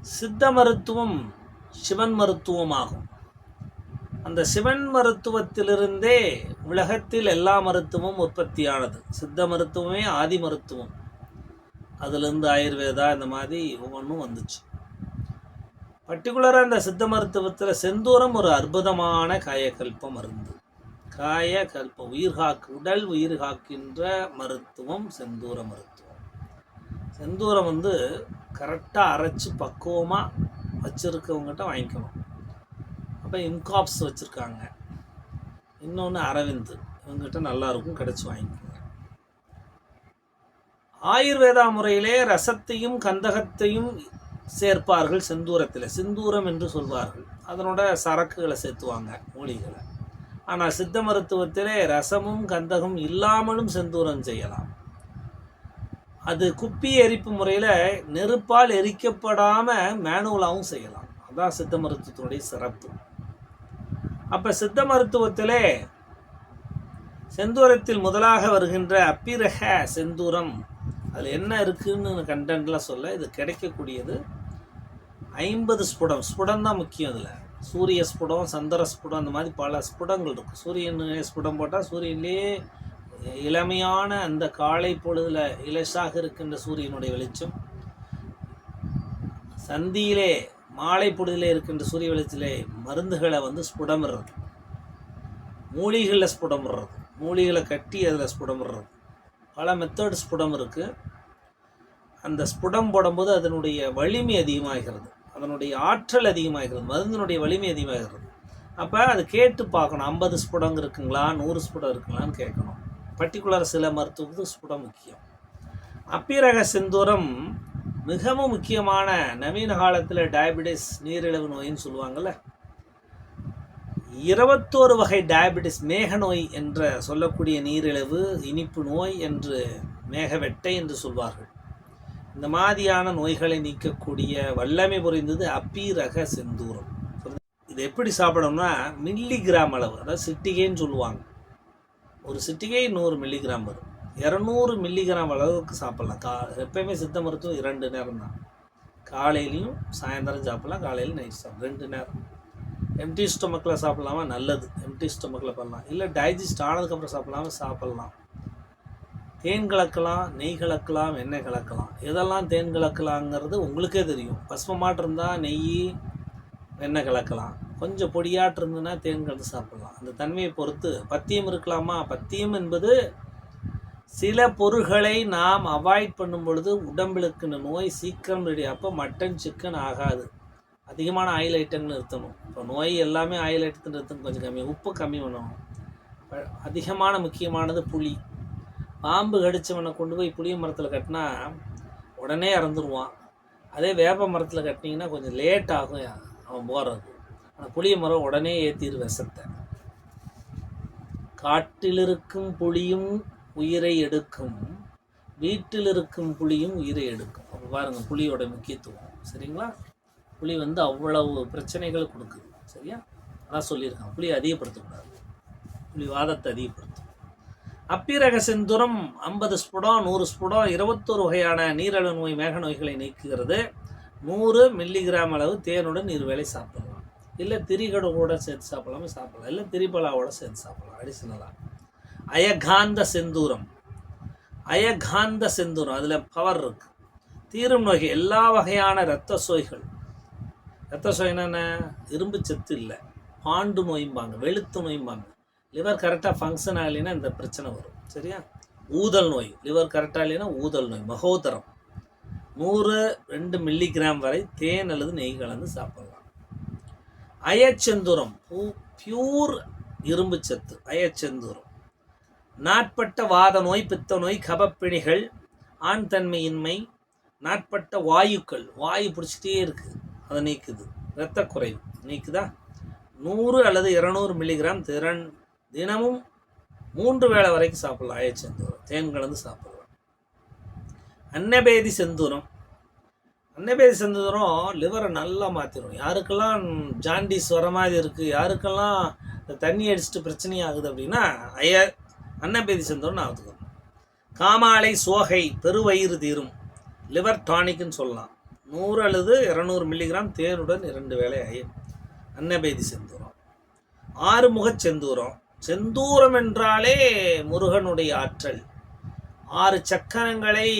சித்த மருத்துவம் சிவன் மருத்துவமாகும். அந்த சிவன் மருத்துவத்திலிருந்தே உலகத்தில் எல்லா மருத்துவமும் உற்பத்தியானது. சித்த மருத்துவமே ஆதி மருத்துவம். அதுலேருந்து ஆயுர்வேதா இந்த மாதிரி ஒவ்வொன்றும் வந்துச்சு. பர்டிகுலராக இந்த சித்த மருத்துவத்தில் செந்தூரம் ஒரு அற்புதமான காயக்கல்ப மருந்து. காயகல்ப உயிர் காக்கு உடல் உயிர் காக்கின்ற மருத்துவம் செந்தூர மருத்துவம். செந்தூரம் வந்து கரெக்டாக அரைச்சி பக்குவமாக வச்சுருக்கவங்ககிட்ட வாங்கிக்கணும். அப்போ இன்காப்ஸ் வச்சுருக்காங்க. இன்னொன்று அரவிந்த். இவங்ககிட்ட நல்லாயிருக்கும் கிடச்சி வாங்கிக்கோங்க. ஆயுர்வேதா முறையிலே ரசத்தையும் கந்தகத்தையும் சேர்ப்பார்கள் செந்தூரத்தில். செந்தூரம் என்று சொல்வார்கள். அதனோட சரக்குகளை சேர்த்துவாங்க மூலிகளை ஆனால் சித்த மருத்துவத்திலே ரசமும் கந்தகம் இல்லாமலும் செந்தூரம் செய்யலாம். அது குப்பி எரிப்பு முறையில் நெருப்பால் எரிக்கப்படாமல் மேனுவலாகவும் செய்யலாம். அதான் சித்த மருத்துவத்தினுடைய சிறப்பு. அப்போ சித்த மருத்துவத்திலே செந்தூரத்தில் முதலாக வருகின்ற அப்பிரக செந்தூரம் அதில் என்ன இருக்குதுன்னு கண்டென்ட்லாம் சொல்ல இது கிடைக்கக்கூடியது ஐம்பது ஸ்புடம். ஸ்புடம் தான் முக்கியம் அதில். சூரிய ஸ்புடம் சந்திர ஸ்புடம் அந்த மாதிரி பல ஸ்புடங்கள் இருக்கும் சூரியன் ஸ்புடம் போட்டால் சூரியன்லேயே இளமையான அந்த காலை பொழுதில் இலசாக இருக்கின்ற சூரியனுடைய வெளிச்சம் சந்தியிலே மாலை பொழுதிலே இருக்கின்ற சூரிய வெளிச்சத்திலே மருந்துகளை வந்து ஸ்புடமிடுறது மூலிகளில் ஸ்புடமிடுறது மூலிகளை கட்டி அதில் ஸ்புடமிடுறது பல மெத்தட் ஸ்புடம் இருக்குது அந்த ஸ்புடம் போடும்போது அதனுடைய வலிமை அதிகமாகிறது. அதனுடைய ஆற்றல் அதிகமாகிறது. மருந்தினுடைய வலிமை அதிகமாகிறது. அப்போ அது கேட்டு பார்க்கணும். ஐம்பது ஸ்புடங்கு இருக்குங்களா? நூறு ஸ்புடம் இருக்குங்களான்னு கேட்கணும். பர்டிகுலர் சில மருத்துவத்துக்கு ஸ்புடம் முக்கியம். அப்பிரக செந்தூரம் மிகவும் முக்கியமான நவீன காலத்தில் டயபெட்டிஸ் நீரிழிவு நோயின்னு சொல்லுவாங்கள்ல இருபத்தோரு வகை டயபெட்டிஸ் மேக நோய் என்ற சொல்லக்கூடிய நீரிழிவு இனிப்பு நோய் என்று மேகவெட்டை என்று சொல்வார்கள். இந்த மாதிரியான நோய்களை நீக்கக்கூடிய வல்லமை புரிந்தது அப்பீரக செந்தூரம். இது எப்படி சாப்பிடணும்னா மில்லிகிராம் அளவு அதாவது சிட்டிகைன்னு சொல்லுவாங்க. ஒரு சிட்டிகை நூறு மில்லிகிராம் வரும். இரநூறு மில்லிகிராம் அளவுக்கு சாப்பிட்லாம். கா எப்பயுமே சித்த மருத்துவம் இரண்டு நேரம் தான். காலையிலையும் சாயந்தரம் சாப்பிட்லாம் காலையில் நைட் சாப்பிட்லாம். ரெண்டு நேரம். எம்டி ஸ்டொமக்கில் சாப்பிட்லாமா? நல்லது. எம்டி ஸ்டொமக்கில் பண்ணலாம். இல்லை டைஜஸ்ட் ஆனதுக்கப்புறம் சாப்பிட்லாமா? சாப்பிட்லாம். தேன் கலக்கலாம் நெய் கலக்கலாம் எண்ணெய் கலக்கலாம். எதெல்லாம் தேன் கலக்கலாங்கிறது உங்களுக்கே தெரியும். பசுமமாட்டு இருந்தால் நெய் எண்ணெய் கலக்கலாம். கொஞ்சம் பொடியாட்டு இருந்ததுன்னா தேன் கலந்து சாப்பிட்லாம். அந்த தன்மையை பொறுத்து பத்தியம் இருக்கலாமா? பத்தியம் என்பது சில பொருள்களை நாம் அவாய்ட் பண்ணும் பொழுது உடம்பில் இருக்கிற நோய் சீக்கிரம் ரெடி அப்போ மட்டன் சிக்கன் ஆகாது. அதிகமான ஆயில் ஐட்டங்கள் நிறுத்தணும். இப்போ நோய் எல்லாமே ஆயில் ஐட்டத்தை நிறுத்தணும். கொஞ்சம் கம்மி உப்பு கம்மி பண்ணணும். அதிகமான முக்கியமானது புளி. பாம்பு கடிச்சவனை கொண்டு போய் புளிய மரத்தில் கட்டினா உடனே இறந்துருவான். அதே வேப்ப மரத்தில் கட்டினீங்கன்னா கொஞ்சம் லேட் ஆகும். அவன் போகிறது ஆனால் புளிய மரம் உடனே ஏற்றிடு விஷத்தை. காட்டில் இருக்கும் புளியும் உயிரை எடுக்கும். வீட்டில் இருக்கும் புளியும் உயிரை எடுக்கும். அப்போ பாருங்கள் புளியோட முக்கியத்துவம். சரிங்களா? புளி வந்து அவ்வளவு பிரச்சனைகள் கொடுக்குது. சரியா? அதான் சொல்லியிருக்கான் புளி அதிகப்படுத்தக்கூடாது. புளி வாதத்தை அதிகப்படுத்தும். அப்பிரக செந்துரம் ஐம்பது ஸ்புடம் நூறு ஸ்புடம் இருபத்தோரு வகையான நீரழிவு நோய் மேக நோய்களை நீக்குகிறது. நூறு மில்லிகிராம் அளவு தேனுடன் இருவேளை சாப்பிடலாம் இல்லை திரிகடவோட சேர்த்து சாப்பிடலாமே? சாப்பிடலாம். இல்லை திரிபலாவோட சேர்த்து சாப்பிடலாம். அடிஷனலாக அயகாந்த செந்தூரம். அயகாந்த செந்தூரம். அதில் பவர் இருக்குது தீரும் நோய் எல்லா வகையான இரத்த சோய்கள். இரத்த சோய்னா என்ன இரும்பு சத்து இல்லை. பாண்டு நோயும்பாங்க வெளுத்து நோயும்பாங்க லிவர் கரெக்டாக ஃபங்க்ஷன் ஆகலைன்னா இந்த பிரச்சனை வரும். சரியா? ஊதல் நோய். லிவர் கரெக்டாக இல்லைன்னா ஊதல் நோய். மகோதரம். நூறு ரெண்டு மில்லிகிராம் வரை தேன் அல்லது நெய் கலந்து சாப்பிடலாம். அயச்செந்துரம். பியூர் இரும்பு சத்து அயச்செந்துரம். நாட்பட்ட வாத நோய் பித்த நோய் கபப்பிணிகள் ஆண் தன்மையின்மை நாட்பட்ட வாயுக்கள். வாயு பிடிச்சிட்டே இருக்குது அதை நீக்குது. இரத்த குறைவு நீக்குதா? நூறு அல்லது இருநூறு மில்லிகிராம் திறன் தினமும் மூன்று வேளை வரைக்கும் சாப்பிடலாம். அயச்செந்தூரம். தேன் கலந்து சாப்பிடலாம். அன்னபேதி செந்தூரம். அன்னபேதி செந்தூரம் லிவரை நல்லா மாற்றிடும் யாருக்கெல்லாம் ஜாண்டிஸ் வர மாதிரி இருக்குது யாருக்கெல்லாம் இந்த தண்ணி அடிச்சுட்டு பிரச்சனை ஆகுது அப்படின்னா ஐய அன்னபேதி செந்தூரம் ஆகுது காமாலை சோகை பெருவயிறு தீரும். லிவர் டானிக்னு சொல்லலாம். நூறு அல்லது இரநூறு மில்லிகிராம் தேனுடன் இரண்டு வேளை ஐயர் அன்னபேதி செந்தூரம் ஆறுமுகச் செந்தூரம். செந்தூரம் என்றாலே முருகனுடைய ஆற்றல். ஆறு சக்கரங்களை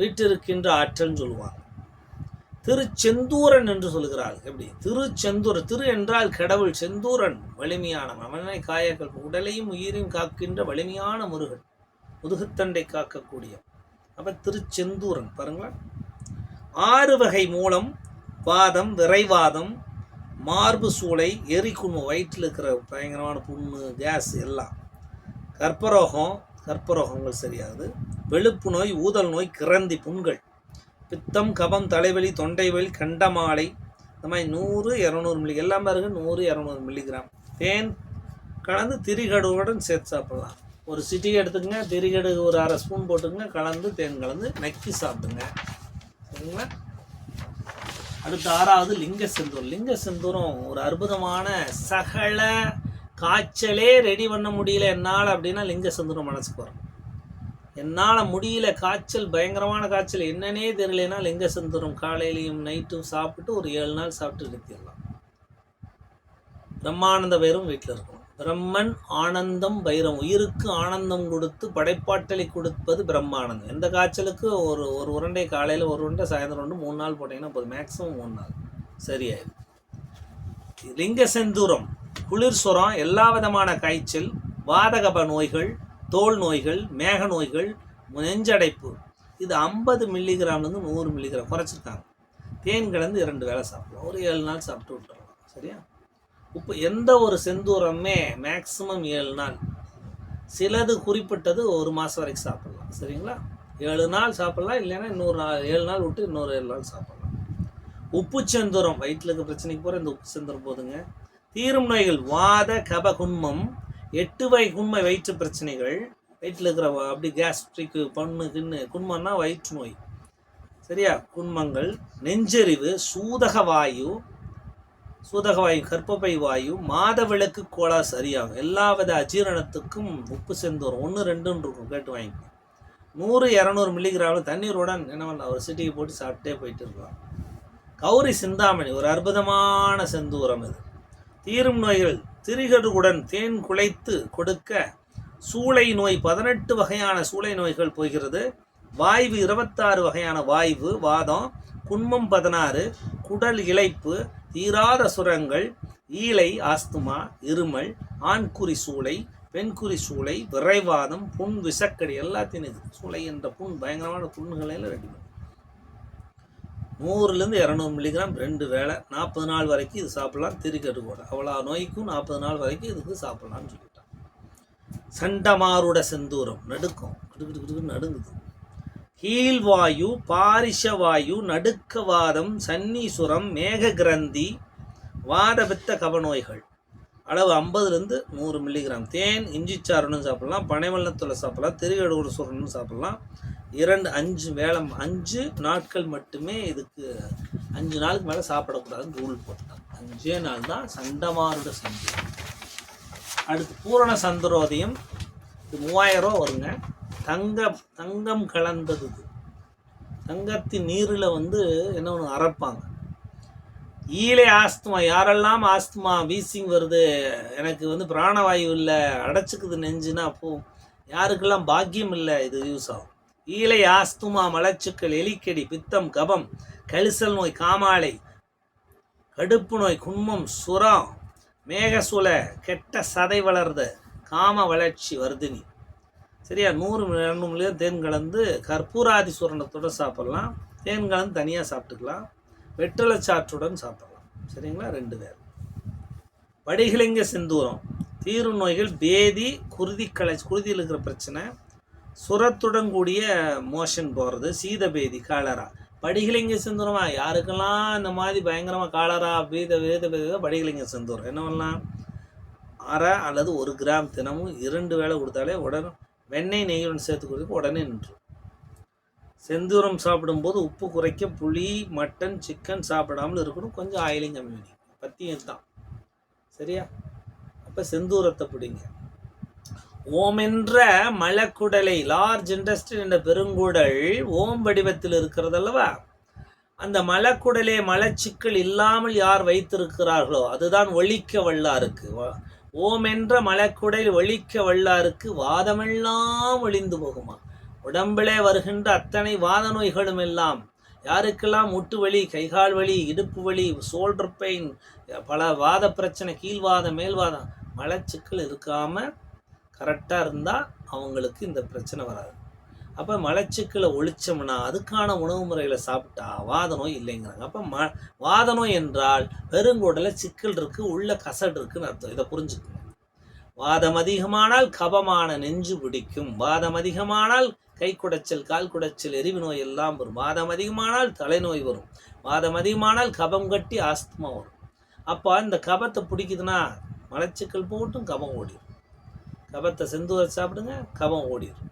வீட்டிருக்கின்ற ஆற்றல்னு சொல்லுவாங்க. திருச்செந்தூரன் என்று சொல்கிறார் எப்படி? திருச்செந்தூர் திரு என்றால் கடவுள் செந்தூரன் வலிமையான மனனை காயங்கள் உடலையும் உயிரையும் காக்கின்ற வலிமையான முருகன் முதுகுத்தண்டை காக்கக்கூடிய. அப்ப திருச்செந்தூரன் பாருங்களேன் ஆறு வகை மூலம் வாதம் விரைவாதம் மார்பு சூளை எரிக்குண்ணு வயிற்றில் இருக்கிற பயங்கரமான புண்ணு கேஸ் எல்லாம். கற்பரோகம் கற்பரோகங்கள் சரியாகுது வெளுப்பு நோய் ஊதல் நோய் கிரந்தி புண்கள். பித்தம் கபம் தலைவலி தொண்டைவலி கண்டமாலை. இந்த மாதிரி நூறு இரநூறு மில்லி எல்லாம் பாருங்க நூறு இரநூறு மில்லிகிராம் தேன் கலந்து திரிகடுவுடன் சேர்த்து சாப்பிடலாம். ஒரு சிட்டிகை எடுத்துக்கங்க திரிகடுகு ஒரு அரை ஸ்பூன் போட்டுக்கங்க கலந்து தேன் கலந்து நக்கி சாப்பிடுங்க. சரிங்களா? அடுத்து ஆறாவது லிங்க செந்தூர். லிங்க செந்தூரம் ஒரு அற்புதமான சகல காய்ச்சலே ரெடி பண்ண முடியல என்னால் அப்படின்னா லிங்க செந்தூரம் மனசுக்கு வரும். என்னால் முடியல காய்ச்சல் பயங்கரமான காய்ச்சல். என்னன்னே தெரியலனா லிங்க செந்தூரம் காலையிலையும் நைட்டும் சாப்பிட்டு ஒரு ஏழு நாள் சாப்பிட்டு நிறுத்திடலாம். பிரம்மானந்த பைரம் வீட்டில் இருக்கணும். பிரம்மன் ஆனந்தம் பைரம் உயிருக்கு ஆனந்தம் கொடுத்து படைப்பாட்டலை கொடுப்பது பிரம்மானந்தம். எந்த காய்ச்சலுக்கு? ஒரு ஒரு உருண்டை காலையில் ஒரு உருண்டை சாயந்தரம் ஒன்று மூணு நாள் போட்டிங்கன்னா போதும். மேக்ஸிமம் மூணு நாள். சரியாயிடும். லிங்க செந்தூரம் குளிர் சுரம் எல்லா விதமான காய்ச்சல் வாதகப நோய்கள் தோல் நோய்கள் மேக நோய்கள் நெஞ்சடைப்பு. இது ஐம்பது மில்லிகிராம்லேருந்து நூறு மில்லிகிராம் குறைச்சிருக்காங்க. தேன் கலந்து இரண்டு வேளை சாப்பிடலாம். ஒரு ஏழு நாள் சாப்பிட்டு விட்டுறலாம். சரியா? உப்பு எந்த ஒரு செந்தூரமே மேக்ஸிமம் ஏழு நாள். சிலது குறிப்பிட்டது ஒரு மாதம் வரைக்கும் சாப்பிடலாம். சரிங்களா? ஏழு நாள் சாப்பிடலாம். இல்லைன்னா இன்னொரு நாள் ஏழு நாள் விட்டு இன்னொரு ஏழு நாள் சாப்பிடலாம். உப்பு செந்தூரம். வயிற்றுல இருக்க பிரச்சனைக்கு போகிற இந்த உப்பு செந்தூரம் போதுங்க. தீரும் நோய்கள். வாத கப குன்மம் எட்டு வகை குண்மை வயிற்று பிரச்சனைகள். வயிற்றில் இருக்கிற அப்படி கேஸ்ட்ரிக் பண்ணு கிண்ணு குண்மன்னா வயிற்று நோய். சரியா? குண்மங்கள் நெஞ்செறிவு சூதக வாயு சூதக வாயு கர்ப்பப்பை வாயு மாதவிளக்கு கோளா சரியாகும். எல்லா வித அஜீரணத்துக்கும் உப்பு செந்தூரம் ஒன்று ரெண்டுன்னு இருக்கும். கேட்டு வாங்கி நூறு இரநூறு மில்லிகிராமில் தண்ணீருடன் என்ன பண்ணலாம்? ஒரு சிட்டிக்கு போட்டு சாப்பிட்டே போயிட்டு இருக்கலாம். கௌரி சிந்தாமணி ஒரு அற்புதமான செந்தூரம் இது. தீரும் நோய்கள் திரிகடுகுடன் தேன் குழைத்து கொடுக்க சூளை நோய் பதினெட்டு வகையான சூளை நோய்கள் போகிறது. வாய்வு இருபத்தாறு வகையான வாய்வு வாதம் குன்மம் பதினாறு குடல் இளைப்பு தீராத சுரங்கள் ஈலை ஆஸ்துமா இருமல் ஆண்குறி சூளை பெண்குறி சூளை விரைவாதம் புண் விசக்கடி எல்லாத்தையும் இது. சூளை என்ற புண் பயங்கரமான புண்ணுகளையும் ரெடி. பண்ணும் நூறுலேருந்து இரநூறு மில்லிகிராம் ரெண்டு வேளை நாற்பது நாள் வரைக்கும் இது சாப்பிட்லாம். திருக்கட்டு கூட அவ்வளோ நோய்க்கும் நாற்பது நாள் வரைக்கும் இதுக்கு சாப்பிட்லாம்னு சொல்லிட்டான். சண்டமாருட செந்தூரம் நடுக்கம். கிடுக்கிட்டு கிடுக்கிட்டு நடுங்குது. கீழ்வாயு பாரிஷவாயு நடுக்கவாதம் சன்னீசுரம் மேக கிரந்தி வாதபித்த கபநோய்கள். அளவு ஐம்பதுலேருந்து நூறு மில்லிகிராம் தேன் இஞ்சி சாறுன்னு சாப்பிடலாம். பனைவெள்ளத்தில் சாப்பிடலாம். திருகடுகோடு சுரணும் இரண்டு அஞ்சு வேளை அஞ்சு நாட்கள் மட்டுமே இதுக்கு அஞ்சு நாளுக்கு மேலே சாப்பிடக்கூடாதுன்னு ரூல் போட்டாங்க. அஞ்சே நாள் தான் சண்டமாரோட சந்தோரம் அடுத்து பூரண சந்திரோதயம். இது மூவாயிரம் ரூபா வருங்க. தங்க தங்கம் கலந்தது இது. தங்கத்தின் நீரில் வந்து என்ன ஒன்று அரைப்பாங்க. ஈழை ஆஸ்துமா யாரெல்லாம் ஆஸ்துமா வீசிங் வருது எனக்கு வந்து பிராணவாயு இல்லை அடைச்சிக்குது நெஞ்சுன்னா அப்போ யாருக்கெல்லாம் பாக்கியம் இல்லை இது யூஸ் ஆகும். ஈழை ஆஸ்துமா மலச்சுக்கள் எலிக்கடி பித்தம் கபம் கழிசல் நோய் காமாலை கடுப்பு நோய் குன்மம் சுரம் மேகசூல கெட்ட சதை வளர்ந்த காம வளர்ச்சி வர்தினி. சரியா? நூறு இரண்டு மில்லியன் தேன் கலந்து கற்பூராதி சூரணத்தோட சாப்பிட்லாம். தேன் கலந்து தனியாக சாப்பிட்டுக்கலாம். வெற்றிலை சாற்றுடன் சாப்பிடலாம். சரிங்களா? ரெண்டு பேர். படிகளிங்க செந்தூரம். தீரும் நோய்கள் பேதி குருதி கலை குருதியில் இருக்கிற பிரச்சனை. சுரத்துடன் கூடிய மோஷன் போகிறது சீதபேதி காலரா. படிகளிங்க செந்தூரமா? யாருக்கெல்லாம் இந்த மாதிரி பயங்கரமாக காலரா பீத வேத பேத படிகளிங்க செந்தூரம்? என்ன பண்ணலாம் அரை அல்லது ஒரு கிராம் தினமும் இரண்டு வேளை கொடுத்தாலே உடனே வெண்ணெய் நெய்யுடன் சேர்த்து கொடுக்க உடனே நின்று. செந்தூரம் சாப்பிடும்போது உப்பு குறைக்க புளி மட்டன் சிக்கன் சாப்பிடாமல் இருக்கணும். கொஞ்சம் ஆயிலையும் கம்மி பண்ணி பத்தியம் தான் சரியா? அப்போ செந்தூரத்தை பிடிங்க. ஓம் என்ற மலக்குடலை லார்ஜ் இண்டஸ்ட்ரி என்ற பெருங்குடல் ஓம் வடிவத்தில் இருக்கிறது அல்லவா அந்த மலக்குடலே மலச்சிக்கல் இல்லாமல் யார் வைத்திருக்கிறார்களோ அதுதான் ஒழிக்க வல்லாருக்கு. வ- ஓம் என்ற மலக்குடல் ஒழிக்க வல்லாருக்கு வாதமெல்லாம் ஒளிந்து போகுமா? உடம்பிலே வருகின்ற அத்தனை வாத நோய்களும் எல்லாம் யாருக்கெல்லாம் முட்டு வலி கைகால் வலி இடுப்பு வலி ஷோல்டர் பெயின் பல வாத பிரச்சனை கீழ்வாதம் மேல்வாதம் மலச்சிக்கல் இருக்காமல் கரெக்டாக இருந்தால் அவங்களுக்கு இந்த பிரச்சனை வராது. அப்போ மலச்சிக்கலை ஒழிச்சோம்னா அதுக்கான உணவு முறைகளை சாப்பிட்டா வாத நோய் இல்லைங்கிறாங்க. அப்போ ம வாத நோய் என்றால் பெருங்குடலில் சிக்கல் இருக்குது உள்ள கசடு இருக்குன்னு அர்த்தம். இதை புரிஞ்சுக்கணும் வாதம் அதிகமானால் கபமான நெஞ்சு பிடிக்கும். வாதம் அதிகமானால் கை குடைச்சல் கால் குடைச்சல் எரிவு நோய் எல்லாம் வரும். வாதம் அதிகமானால் தலைநோய் வரும். வாதம் அதிகமானால் கபம் கட்டி ஆஸ்துமா வரும். அப்போ இந்த கபத்தை பிடிக்குதுன்னா மலச்சிக்கல் போட்டும் கபம் ஓடிடும். கபத்தை செந்து சாப்பிடுங்க கபம் ஓடிடும்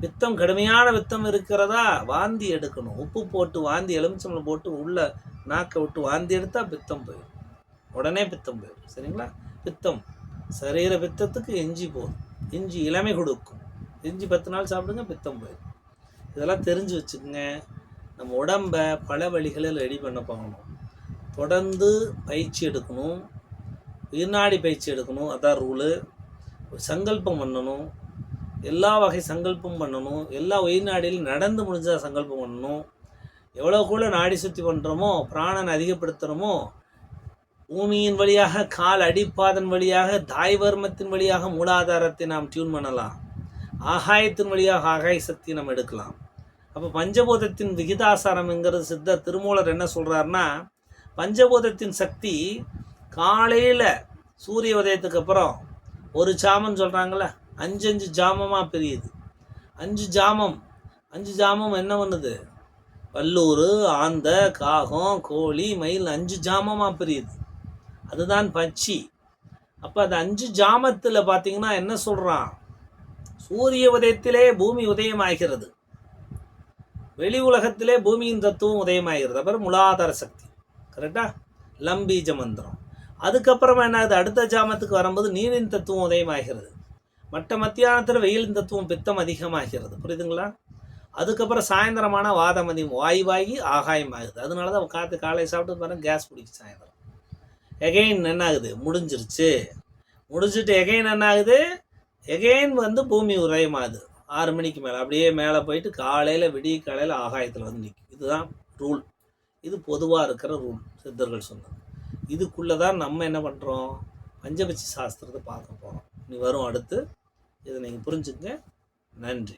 பித்தம் கடுமையான பித்தம் இருக்கிறதா? வாந்தி எடுக்கணும். உப்பு போட்டு வாந்தி எலுமிச்சம்பளம் போட்டு உள்ள நாக்கை விட்டு வாந்தி எடுத்தால் பித்தம் போயிடும் உடனே பித்தம் போயிடும் சரிங்களா? பித்தம். சரீர பித்தத்துக்கு இஞ்சி போதும். இஞ்சி இளமை கொடுக்கும். இஞ்சி பத்து நாள் சாப்பிடுங்க பித்தம் போயிடும் இதெல்லாம் தெரிஞ்சு வச்சுக்கோங்க. நம்ம உடம்பை பல வழிகளில் ரெடி பண்ண போகணும் தொடர்ந்து பயிற்சி எடுக்கணும். உயிர்நாடி பயிற்சி எடுக்கணும். அதான் ரூலு சங்கல்பம் பண்ணணும். எல்லா வகை சங்கல்பம் பண்ணணும். எல்லா உயிர்நாடியிலும் நடந்து முடிஞ்சால் சங்கல்பம் பண்ணணும். எவ்வளோ கூட நாடி சுற்றி பண்ணுறோமோ பிராணன் அதிகப்படுத்துகிறோமோ பூமியின் வழியாக கால் அடிப்பாதன் வழியாக தாய்வர்மத்தின் வழியாக மூலாதாரத்தை நாம் டியூன் பண்ணலாம். ஆகாயத்தின் வழியாக ஆகாய சக்தி நம்ம எடுக்கலாம். அப்போ பஞ்சபூதத்தின் விகிதாசாரம்ங்கிறது சித்த திருமூலர் என்ன சொல்கிறாருன்னா பஞ்சபூதத்தின் சக்தி காலையில் சூரிய உதயத்துக்கு அப்புறம் ஒரு ஜாமம் சொல்கிறாங்கள அஞ்சு அஞ்சு ஜாமமாக பிரியுது. அஞ்சு ஜாமம் அஞ்சு ஜாமம் என்ன பண்ணுது? வல்லூர் ஆந்த காகம் கோழி மயில் அஞ்சு ஜாமமாக பிரியுது. அதுதான் பச்சி அப்போ அது அஞ்சு ஜாமத்தில் பார்த்தீங்கன்னா என்ன சொல்கிறான் சூரிய உதயத்திலே பூமி உதயமாகிறது. வெளி உலகத்திலே பூமியின் தத்துவம் உதயமாகிறது. அப்புறம் முலாதார சக்தி. கரெக்டா லம்பீஜ மந்திரம். அதுக்கப்புறமா என்ன ஆகுது அடுத்த ஜாமத்துக்கு வரும்போது நீரின் தத்துவம் உதயமாகிறது. மற்ற மத்தியானத்தில் வெயிலின் தத்துவம் பித்தம் அதிகமாகிறது. புரியுதுங்களா? அதுக்கப்புறம் சாயந்தரமான வாதம் அதிகம். வாயுவாகி ஆகாயம் ஆகுது. அதனால தான் காற்று காலையை சாப்பிட்டு பாருங்க கேஸ் பிடிக்கும் சாயந்தரம். எகைன் என்ன ஆகுது முடிஞ்சிருச்சு. முடிஞ்சிட்டு எகைன் என்ன ஆகுது எகைன் வந்து பூமி உதயமாகுது. ஆறு மணிக்கு மேலே. அப்படியே மேலே போயிட்டு காலையில் விடிய காலையில் ஆகாயத்தில் வந்து நிற்கும் இதுதான் ரூல் இது பொதுவாக இருக்கிற ரூல் சித்தர்கள் சொன்னது. இதுக்குள்ளே தான் நம்ம என்ன பண்ணுறோம் பஞ்சபட்சி சாஸ்திரத்தை பார்க்க போகிறோம் நீ வரும் அடுத்து இதை நீங்கள் புரிஞ்சுங்க நன்றி.